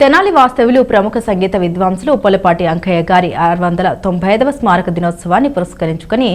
తెనాలి వాస్తవులు ప్రముఖ సంగీత విద్వాంసులు ఉప్పలపాటి అంకయ్య గారి ఆరు వందల తొంభై ఐదవ స్మారక దినోత్సవాన్ని పురస్కరించుకుని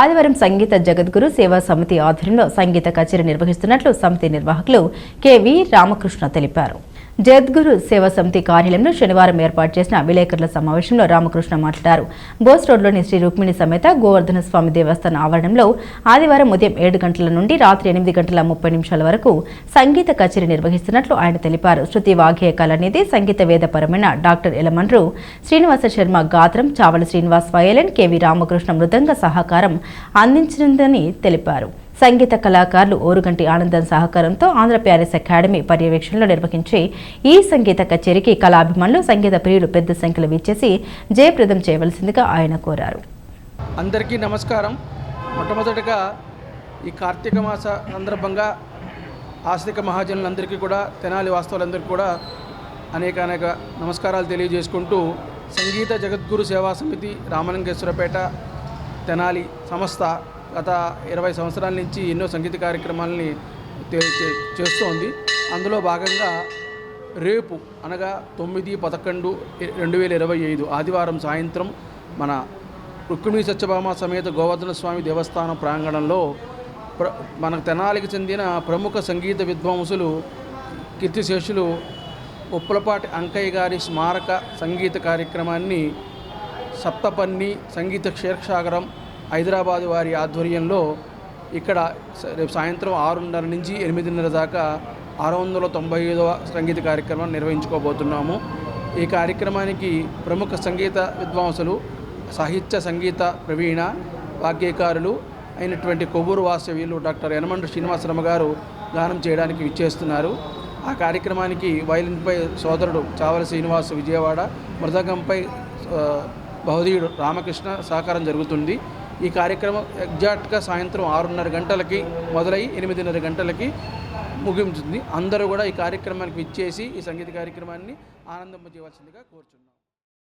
ఆదివారం సంగీత జగద్గురు సేవా సమితి ఆధ్వర్యంలో సంగీత కచేరీ నిర్వహిస్తున్నట్లు సమితి నిర్వాహకులు కెవి రామకృష్ణ తెలిపారు. జద్గురు సేవా సమితి కార్యాలయంలో శనివారం ఏర్పాటు చేసిన విలేకరుల సమావేశంలో రామకృష్ణ మాట్లాడారు. బోస్ రోడ్లోని శ్రీ రుక్మిణి సమేత గోవర్ధన స్వామి దేవస్థాన ఆవరణంలో ఆదివారం ఉదయం ఏడు గంటల నుండి రాత్రి ఎనిమిది గంటల ముప్పై నిమిషాల వరకు సంగీత కచేరీ నిర్వహిస్తున్నట్లు ఆయన తెలిపారు. శృతి వాగ్య కళ అనేది సంగీత వేదపరమైన డాక్టర్ ఎలమండ్రు శ్రీనివాస శర్మ గాత్రం చావల శ్రీనివాస్ వయలన్ కెవి రామకృష్ణ మృదంగ సహకారం అందించిందని తెలిపారు. సంగీత కళాకారులు ఓరుగంటి ఆనందం సహకారంతో ఆంధ్ర ప్యారిస్ అకాడమీ పర్యవేక్షణలో నిర్వహించే ఈ సంగీత కచేరీకి కళాభిమానులు సంగీత ప్రియులు పెద్ద సంఖ్యలో విచ్చేసి జయప్రదం చేయవలసిందిగా ఆయన కోరారు. అందరికీ నమస్కారం. మొట్టమొదటిగా ఈ కార్తీక మాస సందర్భంగా ఆస్తిక మహాజనులందరికీ కూడా తెనాలి వాస్తవులందరికీ కూడా అనేక అనేక నమస్కారాలు తెలియజేసుకుంటూ సంగీత జగద్గురు సేవా సమితి రామలింగేశ్వరపేట తెనాలి సంస్థ గత ఇరవై సంవత్సరాల నుంచి ఎన్నో సంగీత కార్యక్రమాలని చేస్తోంది. అందులో భాగంగా రేపు అనగా తొమ్మిది పదకొండు రెండు వేల ఇరవై ఐదు ఆదివారం సాయంత్రం మన రుక్మిణి సత్యభామ సమేత గోవర్ధన స్వామి దేవస్థానం ప్రాంగణంలో ప్ర మనకు తెనాలికి చెందిన ప్రముఖ సంగీత విద్వాంసులు కీర్తిశేషులు ఉప్పలపాటి అంకయ్య గారి స్మారక సంగీత కార్యక్రమాన్ని సప్తపన్ని సంగీత క్షీరసాగరం హైదరాబాద్ వారి ఆధ్వర్యంలో ఇక్కడ రేపు సాయంత్రం ఆరున్నర నుంచి ఎనిమిదిన్నర దాకా ఆరు వందల తొంభై ఐదవ సంగీత కార్యక్రమం నిర్వహించుకోబోతున్నాము. ఈ కార్యక్రమానికి ప్రముఖ సంగీత విద్వాంసులు సాహిత్య సంగీత ప్రవీణ వాగ్యకారులు అయినటువంటి కొవ్వూరు వాసవ్యులు డాక్టర్ యనమండ్రి శ్రీనివాసరామ గారు గానం చేయడానికి విచ్చేస్తున్నారు. ఆ కార్యక్రమానికి వైలిన్పై సోదరుడు చావల శ్రీనివాస్ విజయవాడ మృదంగంపై బహుదీయుడు రామకృష్ణ సహకారం జరుగుతుంది. ఈ కార్యక్రమం ఎగ్జాక్ట్గా సాయంత్రం ఆరున్నర గంటలకి మొదలై ఎనిమిదిన్నర గంటలకి ముగించింది అందరూ కూడా ఈ కార్యక్రమానికి విచ్చేసి ఈ సంగీత కార్యక్రమాన్ని ఆనందం చేయవలసిందిగా కోరుచున్నాం.